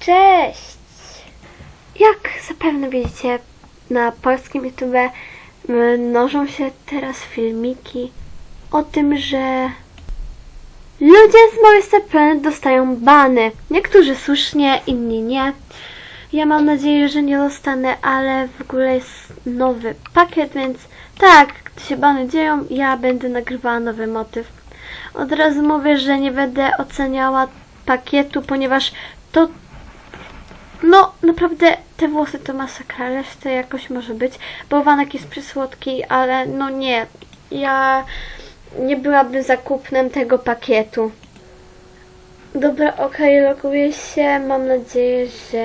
Cześć! Jak zapewne widzicie, na polskim YouTube mnożą się teraz filmiki o tym, że ludzie z Monster Planet dostają bany. Niektórzy słusznie, inni nie. Ja mam nadzieję, że nie dostanę, ale w ogóle jest nowy pakiet, więc tak, gdy się bany dzieją, ja będę nagrywała nowy motyw. Od razu mówię, że nie będę oceniała pakietu, ponieważ to no, naprawdę te włosy to masakra, reszta jakoś może być. Bałwanek jest przysłodki, ale no nie. Ja nie byłabym zakupnem tego pakietu. Dobra, okej, loguję się. Mam nadzieję, że...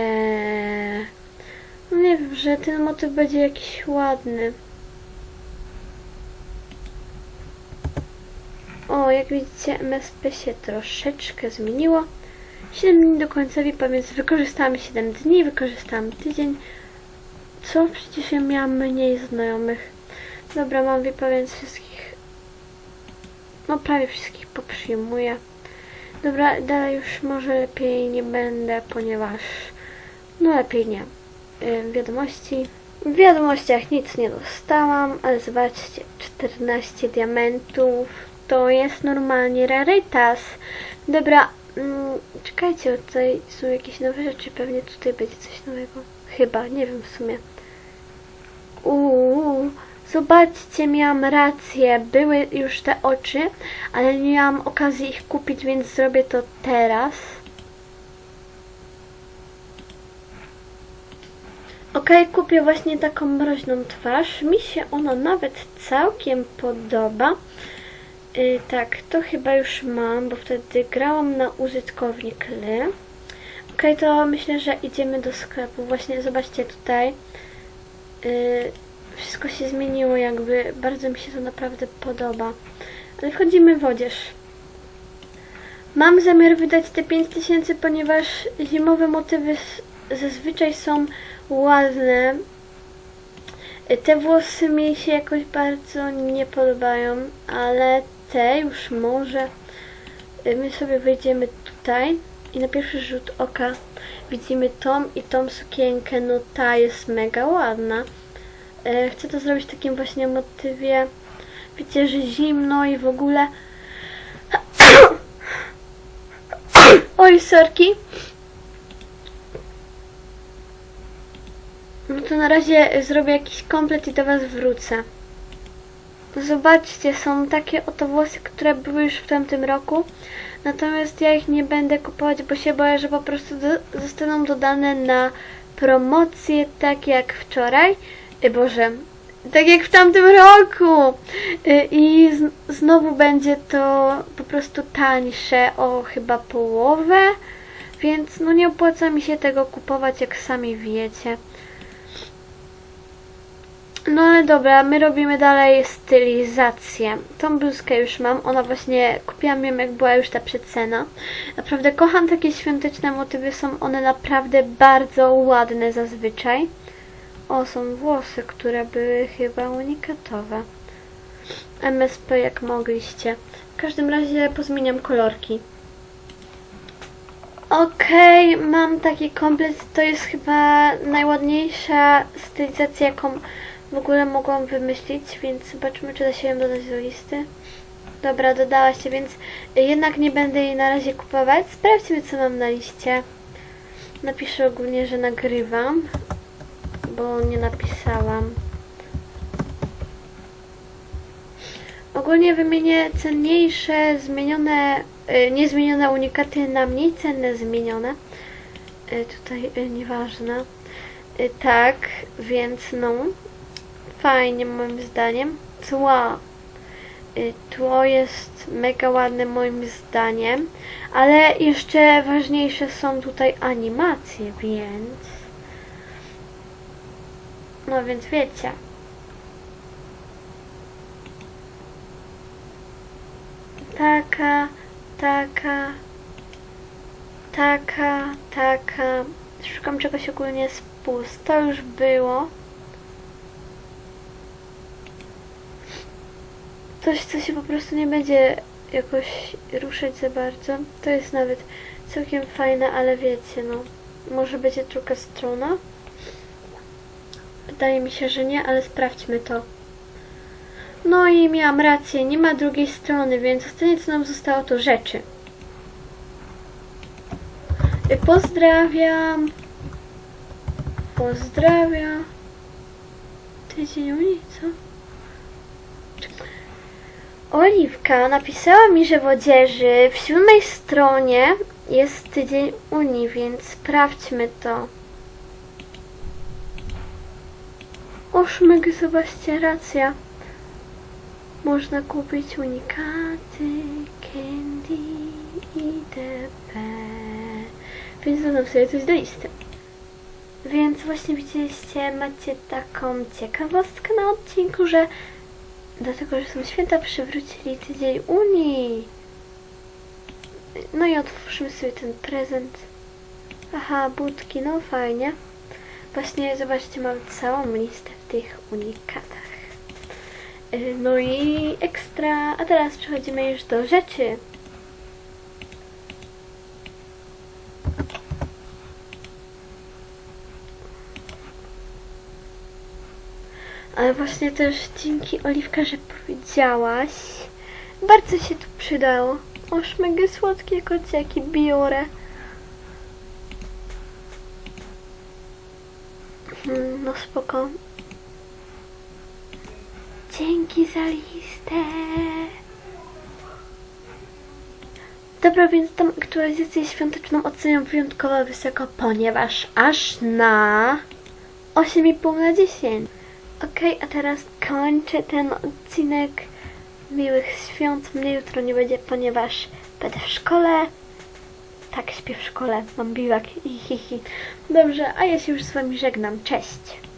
No nie wiem, że ten motyw będzie jakiś ładny. O, jak widzicie, MSP się troszeczkę zmieniło. 7 dni do końca VIP-a, więc wykorzystałam 7 dni, wykorzystałam tydzień. Co? Przecież ja miałam mniej znajomych. Dobra, mam VIP-a, więc wszystkich... No prawie wszystkich poprzyjmuję. Dobra, dalej już może lepiej nie będę, ponieważ... No lepiej nie. Ym, wiadomości. W wiadomościach nic nie dostałam, ale zobaczcie, 14 diamentów. To jest normalnie rarytas. Dobra, mm, czekajcie, tutaj są jakieś nowe rzeczy, pewnie tutaj będzie coś nowego. Chyba, nie wiem w sumie. Uuu, zobaczcie, miałam rację. Były już te oczy, ale nie miałam okazji ich kupić, więc zrobię to teraz. Okej, kupię właśnie taką mroźną twarz. Mi się ona nawet całkiem podoba. Yy, tak, to chyba już mam, bo wtedy grałam na użytkownik Ly. Okej, to myślę, że idziemy do sklepu. Właśnie zobaczcie tutaj. Yy, wszystko się zmieniło jakby. Bardzo mi się to naprawdę podoba. Ale wchodzimy w odzież. Mam zamiar wydać te 5000, ponieważ zimowe motywy zazwyczaj są ładne. Y, Te włosy mi się jakoś bardzo nie podobają, ale te już może. Y, My sobie wejdziemy tutaj i na pierwszy rzut oka widzimy tą i tą sukienkę. No ta jest mega ładna. Y, Chcę to zrobić w takim właśnie motywie. Wiecie, że zimno i w ogóle. Oj, sorki. No to na razie zrobię jakiś komplet i do Was wrócę. Zobaczcie, są takie oto włosy, które były już w tamtym roku. Natomiast ja ich nie będę kupować, bo się boję, że po prostu do, zostaną dodane na promocję, tak jak wczoraj. Y, Boże, tak jak w tamtym roku. Y, I znowu będzie to po prostu tańsze o chyba połowę. Więc no nie opłaca mi się tego kupować, jak sami wiecie. No ale dobra, my robimy dalej stylizację. Tą bluzkę już mam, ona właśnie, kupiłam ją jak była już ta przecena. Naprawdę kocham takie świąteczne motywy, są one naprawdę bardzo ładne zazwyczaj. O, są włosy, które były chyba unikatowe. MSP jak mogliście. W każdym razie pozmieniam kolorki. Okej, mam taki komplet. To jest chyba najładniejsza stylizacja, jaką w ogóle mogłam wymyślić, więc zobaczmy, czy da się ją dodać do listy. Dobra, dodała się, więc jednak nie będę jej na razie kupować. Sprawdźmy, co mam na liście. Napiszę ogólnie, że nagrywam, bo nie napisałam. Ogólnie wymienię cenniejsze, zmienione, y, niezmienione unikaty na mniej cenne zmienione. Y, Tutaj y, nieważne. Tak, więc no, fajnie moim zdaniem. Tła. Y, Tło jest mega ładne moim zdaniem, ale jeszcze ważniejsze są tutaj animacje, więc... No więc wiecie. Taka, taka, taka, taka. Szukam czegoś ogólnie z pust. To już było. Coś, co się po prostu nie będzie jakoś ruszać za bardzo. To jest nawet całkiem fajne, ale wiecie, no. Może będzie druga strona? Wydaje mi się, że nie, ale sprawdźmy to. No i miałam rację, nie ma drugiej strony, więc ostatnie co nam zostało to rzeczy. Y, Pozdrawiam. Pozdrawiam. Tydzień Unii, co? Oliwka napisała mi, że w odzieży w siódmej stronie jest tydzień Unii, więc sprawdźmy to. O szmyg, zobaczcie, racja. Można kupić unikaty, candy itp. Więc dodam sobie coś do listy. Więc właśnie widzieliście, macie taką ciekawostkę na odcinku, że dlatego, że są święta, przywrócili tydzień Unii. No i otworzymy sobie ten prezent. Aha, budki, no fajnie. Właśnie, zobaczcie, mam całą listę w tych unikatach. Y, No i ekstra. A teraz przechodzimy już do rzeczy. Ale właśnie też dzięki Oliwka, że powiedziałaś. Bardzo się tu przydało. O, szmygy słodkie kociaki biorę. Hmm, no spoko. Dzięki za listę. Dobra, więc tą aktualizację świąteczną oceniam wyjątkowo wysoko, ponieważ aż na 8,5 na 10. Okej, a teraz kończę ten odcinek. Miłych świąt. Mnie jutro nie będzie, ponieważ będę w szkole. Tak, śpię w szkole. Mam biwak. Hi. Dobrze, a ja się już z wami żegnam. Cześć.